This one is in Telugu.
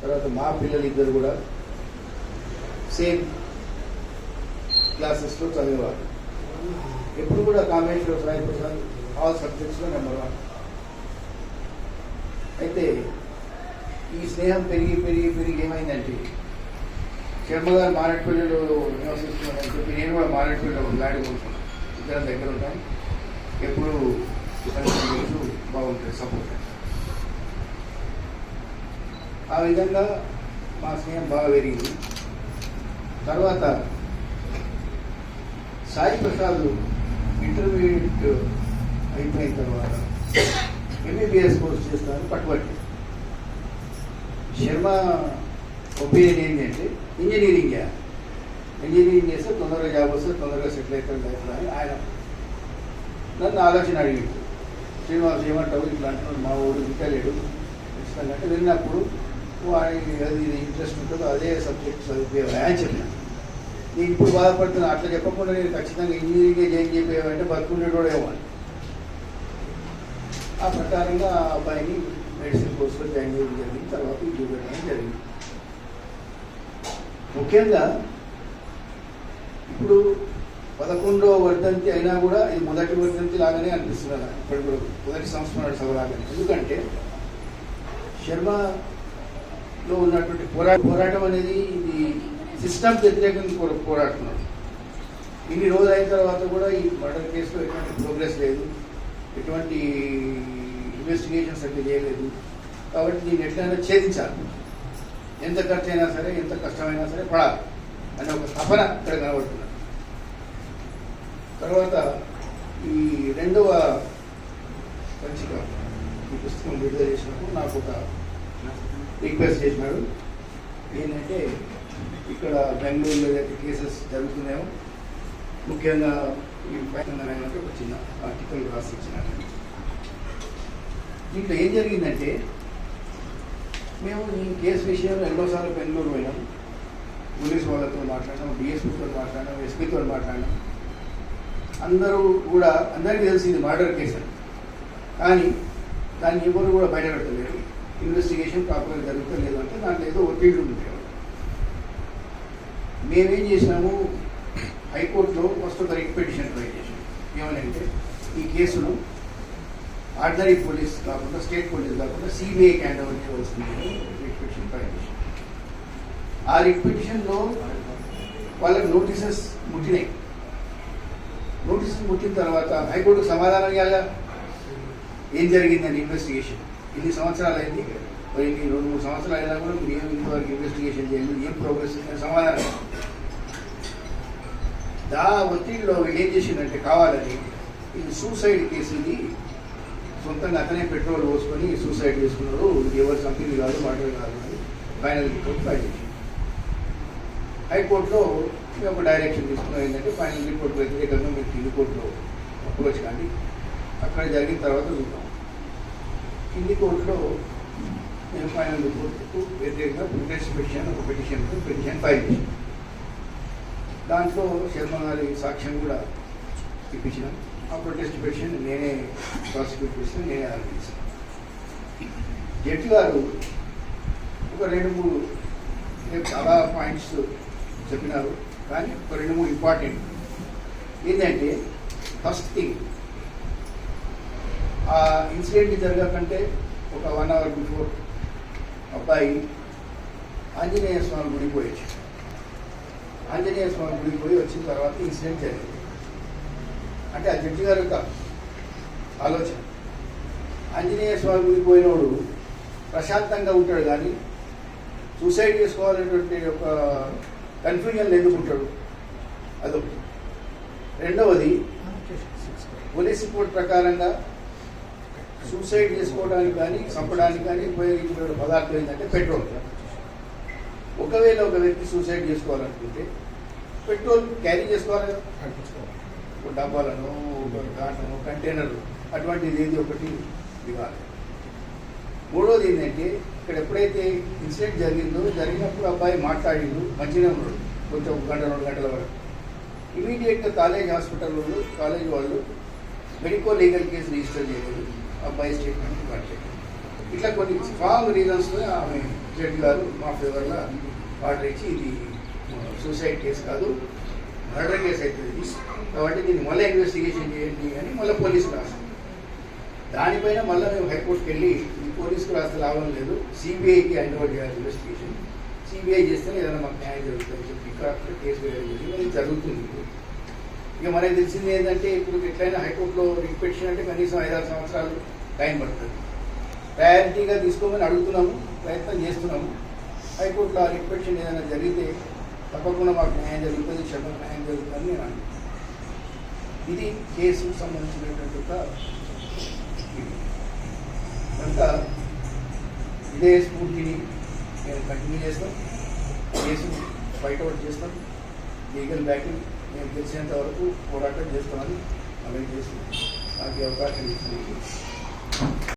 తర్వాత మా పిల్లలు ఇద్దరు కూడా సేమ్ క్లాసెస్లో చదివేవారు. ఎప్పుడు కూడా కామెంట్లో సాయి ప్రసాద్ ఆల్ సబ్జెక్ట్స్లో నెంబర్ వన్. అయితే ఈ స్నేహం పెరిగి పెరిగి పెరిగి ఏమైందంటే శర్మ గారు మారేడుపల్లిలో నివసిస్తున్నారని చెప్పి నేను కూడా మారేడుపల్లిలో ఒక గాడి కొనుక్కున్నాను ఇద్దరం దగ్గర ఉంటాను ఎప్పుడు బాగుంటుంది సపోర్ట్ ఆ విధంగా మా స్నేహం బాగా పెరిగింది. తర్వాత సాయి ప్రసాద్ ఇంటర్మీడియట్ అయిపోయిన తర్వాత ఎంబీబీఎస్ కోర్స్ చేస్తానని పట్టుబట్టి శర్మ ఒపీనియన్ ఏంటంటే ఇంజనీరింగ్ చేయాలి. ఇంజనీరింగ్ చేస్తే తొందరగా జాబ్ వస్తే తొందరగా సెటిల్ అవుతాడు లైఫ్లో అని ఆయన నన్ను ఆలోచన అడిగింది శ్రీనివాస్ ఏమంటావు? ఇట్లా అంటున్నాడు మా ఊరు వింటలేడు ఖచ్చితంగా అంటే విన్నప్పుడు వాడికి అది ఇంట్రెస్ట్ ఉంటుందో అదే సబ్జెక్ట్ చదివేవా అని చెప్పాను నేను ఇప్పుడు బాధపడుతున్నా అట్లా చెప్పకుండా నేను ఖచ్చితంగా ఇంజనీరింగే జాయిన్ చెప్పేవంటే బతుకుండేటోడే వాడు. ఆ ప్రకారంగా ఆ అబ్బాయిని మెడిసిన్ కోర్సులో జాయిన్ చేయడం జరిగింది తర్వాత ఇంటికి పెట్టడం జరిగింది. ముఖ్యంగా ఇప్పుడు పదకొండవ వర్ధంతి అయినా కూడా ఇది మొదటి వర్ధంతి లాగానే అనిపిస్తుంది ఇప్పటి కూడా మొదటి సంవత్సరం సభ ఎందుకంటే ఎందుకంటే లో ఉన్నటువంటి పోరా పోరాటం అనేది ఇది సిస్టమ్ వ్యతిరేకంగా పో- ఇన్ని రోజులు అయిన తర్వాత కూడా ఈ మర్డర్ కేసులో ఎటువంటి ప్రోగ్రెస్ లేదు. ఎటువంటి ఇన్వెస్టిగేషన్స్ అంటే చేయలేదు. కాబట్టి దీన్ని ఎట్లయినా ఛేదించాలి. ఎంత ఖర్చు అయినా సరే ఎంత కష్టమైనా సరే పడాలి అనే ఒక తపన ఇక్కడ కనబడుతున్నారు తర్వాత ఈ రెండవ పంచిక ఈ పుస్తకం విడుదల చేసినప్పుడు నాకు ఒక రిక్వెస్ట్ చేసినాడు ఏంటంటే ఇక్కడ బెంగళూరులో ఏదైతే కేసెస్ జరుగుతున్నాయో ముఖ్యంగా ఈ పైన ఒక చిన్న ఆర్టికల్ రాసి ఇచ్చినారు. దీంట్లో ఏం జరిగిందంటే మేము ఈ కేసు విషయంలో ఎన్నోసార్లు బెంగళూరు పోయినాం. పోలీస్ వాళ్ళతో మాట్లాడినాం డిఎస్పీతో మాట్లాడినాం ఎస్పీతో మాట్లాడినాం. అందరూ కూడా అందరికీ తెలిసి ఇది మర్డర్ కేసు అని. కానీ దాన్ని ఎవరు కూడా బయటపెడతలేరు. ఇన్వెస్టిగేషన్ ప్రాపర్గా జరుగుతలేదు అంటే దాంట్లో ఏదో ఒత్తిడి ఉంది. మేమేం చేసినాము? హైకోర్టులో ఫస్ట్ ఒక రిట్ పిటిషన్ ట్రై చేసాం ఏమనంటే ఈ కేసును ఆర్డినరీ పోలీస్ కాకుండా స్టేట్ పోలీస్ కాకుండా సిబిఐ హ్యాండ్ ఓవర్ చేయవలసింది రిట్ పిటిషన్ ట్రై చేసాం ఆ రిట్ పిటిషన్లో వాళ్ళకి నోటీసెస్ ముట్టినాయి. నోటీసెస్ ముట్టిన తర్వాత హైకోర్టుకు సమాధానం ఇవ్వాలా? ఏం జరిగిందని ఇన్వెస్టిగేషన్? ఇన్ని సంవత్సరాలు అయింది. మరి ఇన్ని రెండు మూడు సంవత్సరాలు అయినా కూడా మీరు ఏం ఇంతవరకు ఇన్వెస్టిగేషన్ చేయలేదు ఏం ప్రోగ్రెస్ సమాధానం దా ఒత్తిడిలో వీళ్ళు ఏం చేసిందంటే కావాలని ఇది సూసైడ్ కేసు ఇది సొంతంగా అతనే పెట్రోల్ పోసుకొని సూసైడ్ చేసుకున్నారు ఇది ఎవరు కంపెనీ కాదు మర్డర్ కాదు అని ఫైనల్ రిపోర్ట్ ఫైల్ చేసింది. హైకోర్టులో మేము డైరెక్షన్ తీసుకున్నాం. ఏంటంటే ఫైనల్ రిపోర్ట్ వ్యతిరేకంగా మీకు కింది కోర్టులో అప్రోచ్ కానీ అక్కడ జరిగిన తర్వాత చూద్దాం. కింది కోర్టులో నేను ఫైనల్ కోర్టుకు వ్యతిరేకంగా ప్రొటెస్ట్ పిటిషన్ ఒక పిటిషన్ పిటిషన్ ఫైల్ చేశాను. దాంట్లో శర్మ గారి సాక్ష్యం కూడా ఇప్పించిన. ఆ ప్రొటెస్ట్ పిటిషన్ నేనే ప్రాసిక్యూట్ చేసిన నేనే ఆర్గనైజ్ జడ్జి గారు ఒక రెండు మూడు చాలా పాయింట్స్ చెప్పినారు కానీ ఒక రెండు మూడు ఇంపార్టెంట్ ఏంటంటే ఫస్ట్ థింగ్ ఆ ఇన్సిడెంట్ జరగకంటే ఒక వన్ అవర్ బిఫోర్ అబ్బాయి ఆంజనేయ స్వామి గుడికి పోయొచ్చు. ఆంజనేయ స్వామి గుడికి పోయి వచ్చిన తర్వాత ఇన్సిడెంట్ జరిగింది. అంటే ఆ జడ్జి గారి యొక్క ఆలోచన. ఆంజనేయ స్వామి గుడికి పోయినోడు ప్రశాంతంగా ఉంటాడు కానీ సూసైడ్ చేసుకోవాలనేటువంటి ఒక కన్ఫ్యూజన్ ఎందుకుంటాడు అదొకటి. రెండవది పోలీస్ రిపోర్ట్ ప్రకారంగా సూసైడ్ చేసుకోవడానికి కానీ చంపడానికి కానీ ఉపయోగించిన పదార్థం ఏంటంటే పెట్రోల్. ఒకవేళ ఒక వ్యక్తి సూసైడ్ చేసుకోవాలనుకుంటే పెట్రోల్ క్యారీ చేసుకోవాలి. కదా ఒక డబ్బాలను ఒక గాటను కంటైనర్ అటువంటిది ఏది ఒకటి ఇవ్వాలి మూడోది ఏంటంటే ఇక్కడ ఎప్పుడైతే ఇన్సిడెంట్ జరిగిందో జరిగినప్పుడు అబ్బాయి మాట్లాడిండు మంచిగా ఉన్నాడు కొంచెం ఒక గంట రెండు గంటల వరకు. ఇమీడియట్గా కాలేజ్ హాస్పిటల్ వాళ్ళు కాలేజ్ వాళ్ళు మెడికో లీగల్ కేసు రిజిస్టర్ చేయలేదు. అబ్బాయి స్టేట్మెంట్ రికార్డ్ చేయలేదు ఇట్లా కొన్ని ఫామ్ రీజన్స్లో ఆమె జడ్జి గారు మా ఫేవర్లో ఆర్డర్ ఇచ్చి ఇది సూసైడ్ కేసు కాదు మర్డర్ కేసు అవుతుంది కాబట్టి దీన్ని మళ్ళీ ఇన్వెస్టిగేషన్ చేయండి అని మళ్ళీ పోలీసులు రాస్తాం దానిపైన మళ్ళీ మేము హైకోర్టుకి వెళ్ళి ఈ పోలీసుకు రాస్తే లాభం లేదు. సిబిఐకి హ్యాండ్ ఓవర్ చేయాలి ఇన్వెస్టిగేషన్ సిబిఐ చేస్తేనే ఏదైనా మాకు న్యాయం జరుగుతుందని చెప్పి ఇక్కడ కేసు వేయాలి జరిగింది. అది జరుగుతుంది ఇక మనకి తెలిసింది ఏంటంటే ఇప్పుడు ఎట్లయినా హైకోర్టులో రిట్ అంటే కనీసం ఐదారు సంవత్సరాలు టైం పడుతుంది. ప్రయారిటీగా తీసుకోమని అడుగుతున్నాము ప్రయత్నం చేస్తున్నాము. హైకోర్టులో ఆ రిట్ ఏదైనా జరిగితే తప్పకుండా మాకు న్యాయం జరుగుతుంది క్షమ న్యాయం జరుగుతుందని నేను అంటున్నాను ఇది కేసుకు సంబంధించినటువంటి ఒక కనుక ఇదే స్ఫూర్తిని మేము కంటిన్యూ చేస్తాం. కేసు ఫైట్ అవుట్ చేస్తాం. లీగల్ బ్యాకింగ్ మేము తెలిసినంత వరకు పోరాటం చేస్తామని అమలు చేసి నాకు ఈ అవకాశం ఇచ్చినందుకు